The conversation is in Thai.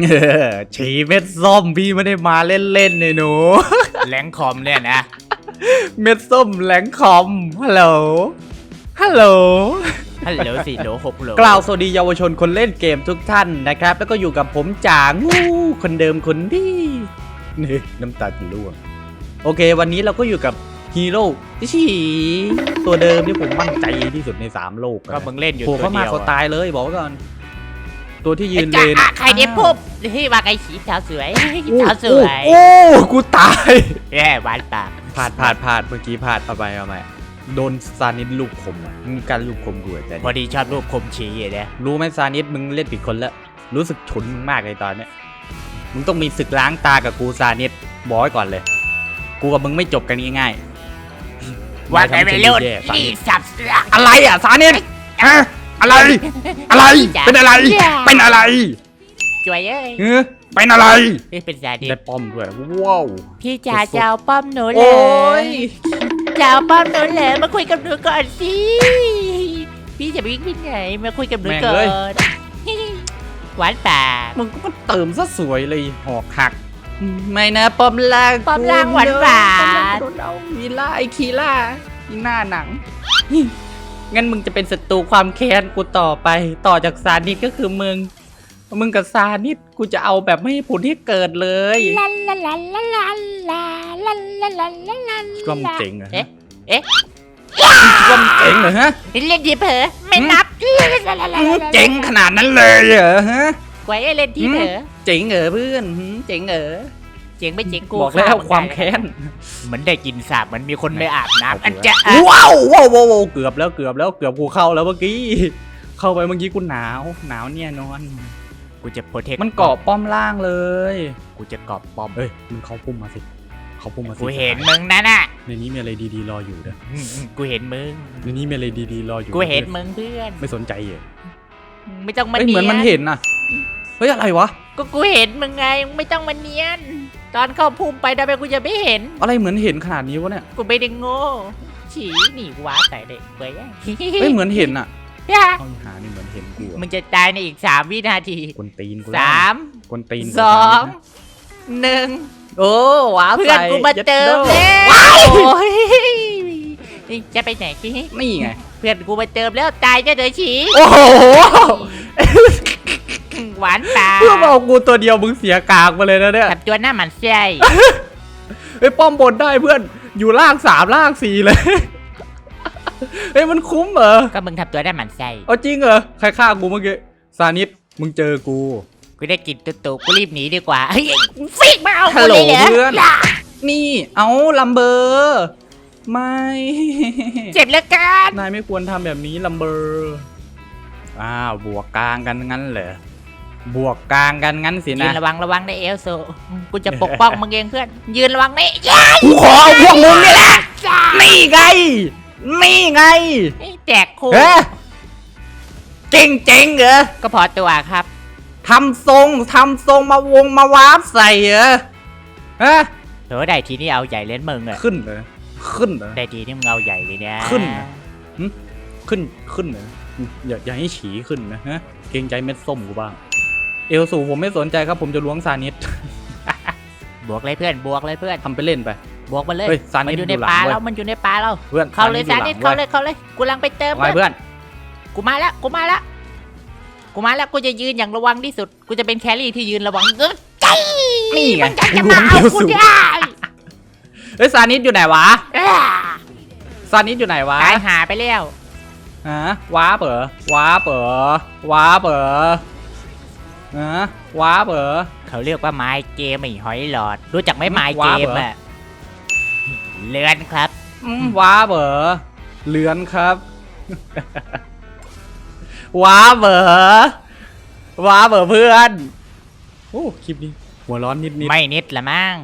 เออฉีเม็ดส้มพี่ไม่ได้มาเล่นๆเลยหนูแหลงคอมเนี่ยนะ เม็ดส้มแหลงคอมฮัลโหลฮัลโหลฮัลโหลสี่โหลหกโหลกล่าวสวัสดีเยาวชนคนเล่นเกมทุกท่านนะครับ แล้วก็อยู่กับผมจ่างูคนเดิมคนดีนี่น้ำตาจะร่วงโอเค วันนี้เราก็อยู่กับฮีโร่ที่ฉีตัวเดิมที่ผมมั่นใจที่สุดในสามโลกก็มึงเล่นอยู่โผล่ตัวเข้าเดีมายวเขาตายเลยบอกไว้ก่อน ตัวที่ยืนเลจ้านนใครเนี่ยปุ๊บที่ว่าไงสีสาวสวยสาวสวยโอ้โอ้กูตายแย่หวานปากพลาดพลาดพลาดเมื่อกี้พลาดเอาไปเอาไปโดนซานิดลูกคมอะมึงกันลูกคมกูแต่พอดีชอบรูปคมฉีอะเนี่ยรู้ไหมซานิดมึงเล่นผิดคนแล้วรู้สึกฉุนมึงมากเลยตอนเนี้ยมึงต้องมีศึกล้างตากับกูซานิดบอกไว้ก่อนเลย กูกับมึงไม่จบกันง่ายๆว่าไงไม่รู้แย่ซานี่นิดสับเสือกอะไรอะซานิดฮะ อะไร อะไร เป็นอะไร เป็นอะไรจวยเอ้ยเออเป็นอะไรนี่เป็นสาดิได้ป้อมด้วยว้าวพี่จ๋าจะเอาป้อมหนูเลโอ้ยยจะเอาป้อมหนูเลยมาคุยกับหนูก่อนสิพี่จะวิ่งไปไหนมาคุยกับหนูก่อนหวานปากมึงก็เติมซะสวยเลยหอกหักไม่นะป้อมล่างป้อมล่างหวานหวานโดนเอาวีล่าไอคีล่าอีหน้าหนัง งั้นมึงจะเป็นศัตรูความแค้นกูต่อไป ต่อจากซานิดก็คือมึง มึงกับซานิดกูจะเอาแบบไม่ให้ผุนที่เกิดเลยลาลาลาลาลาลาลาลาลาลาลาคิดว่ามึงเจ๋งเหรอฮะเอ๊ะเอ๊ะคิดว่ามึงเจ๋งเหรอฮะเล่นที่เผลอไม่นับมึงเจ๋งขนาดนั้นเลยเหรอฮะไว้เล่นที่เผลอเจ๋งเหรอเพื่อนเจ๋งเหรอ เจ๋งไม่เจ๋งกูบอกแล้วความแค้นเหมือนได้กินสาบเหมือนมีคนไม่อาบน้ำอันเาจะเถว้าวว้าวว้าวว้าวเกือบแล้วเกือบแล้วเกือบกูเข้าแล้วเมื่อกี้ เข้าไปเมื่อกี้กูหนาว หนาวเนี่ยนอนกูจะโปรเทคมันเกาะป้อมล่างเลย กูจะเกาะปอมเอ้ยมันเข้าพุ่มมาสิเขาพุ่มมาสิกูเห็นมึงนั่นน่ะในนี้มีอะไรดีๆรออยู่เด้ออืมกูเห็นมึงในนี้มีอะไรดีๆรออยู่กูเห็นมึงเพื่อนไม่สนใจเหรอไม่ต้องมาเฮ้ยเนีเหมืยอนมันนเห็นน่ะเฮ้ยอะไรวะก็กูเห็นมึงไงมึงไม่ต้องมาเนียน ตอนเข้าภูมิไปทำไมกูจะไม่เห็น อะไรเหมือนเห็นขนาดนี้วะเนี่ยกูไม่ได้โง่ฉีหนีว้าใส่เด็กเว้ยเฮ้ยเหมือนเห็นอะอย่าเอาหานี่เหมือนเห็นกูอะมึงจะตายในอีกสามวินาทีกวนตีนกูสามกวนตีนกูสองหนึ่งโอ้ว้าวเพื่อนกูมาเติมเลแล้วโอ้ยนี่จะไปไหนพี่นี่ไง เพื่อนกูมาเติมแล้วตายจะเดือฉีโอ้โห หวานปาเพื่อมาเอากูตัวเดียวมึงเสียกากมาเลยนะเนี่ยกับตัวหน้าหมันไส้เฮ้ยป้อมบนได้เพื่อนอยู่ล่างสามล่างสี่เลยเฮ้ยมันคุ้มเหรอก็มึงทำตัวหน้าหมันไส้เอาจริงเหรอใครฆ่ากูเมื่อกี้ซานิดมึงเจอกูกูได้กลินตุ๊ตุกูรีบหนีดีกว่าเฮ้ยฟิกมาเอาฮักูลโหลเลยเหรอเพื่อนนี่เอาลัมเบอร์ไม่เจ็บแล้วกันนายไม่ควรทำแบบนี้ลัมเบอร์อ้าวบวกกลางกันงั้นเหรอ บวกกลางกันงั้นสิยืนะนระวังระวังได้เอลโซกูจะปกป้องมึงเองเพื่อน ยืนระวังนี่กูขอเอาพวกมึงนี่แหละนี่ไงนี่ไงแจกคู่เฮ้ยจริงจริงๆเหรอก็พอตัวครับ ทำทรงทำทรงมาวงมาวาร์ปใส่เหรอฮะเถอได้ทีนี่เอาใหญ่เล่นมึงอะขึ้นเลยขึ้นเลยได้ทีนี่มึงเอาใหญ่เลยเนี่ยขึ้นอะ ขึ้นขึ้นเลยอย่าอย่าให้ฉีขึ้นนะฮะเกรงใจเม็ดส้มกูบ้าง เอลสูผมไม่สนใจครับผมจะล้วงซานิดบวกเลยเพื่อนบวกเลยเพื่อนทำไปเล่นไป บวกมันเลยเฮ้ยซามันนิดอยู่อในยู่หลัป่างเว้ยแล้วมันอยู่ในป่าแล้วเพื่อนเข้าเลยอซาหนิดงเข้าว้เลยเข้าเลยกูลังไปเติมไว้เพื่อนกูมาแล้วกูมาแล้วกูมาแล้วกูจะยืนอย่างระวังที่สุดกูจะเป็นแครี่ที่ยืนระวังใจนี่ไงมันจะจะล้วมางเอเอาลกูสูได้เฮ้ยซานิดอยู่ไหนวะอ่าซานิดอยู่ไหนวะตายหาไปแล้ว ฮะว้าเปอว้าเปอว้าเปอ ฮะว้าเปอเขาเรียกว่าไม้เกมไอ้หอยหลอด รู้จักไหมไม้เกว้าวมเหรอ อะเลื่อนครับอืมว้าเบอเลือนครับ ว้าเบอว้าเบอเพื่อนโอ้คลิปนี้ หัวร้อนนิดนิดไม่นิดละมั้ง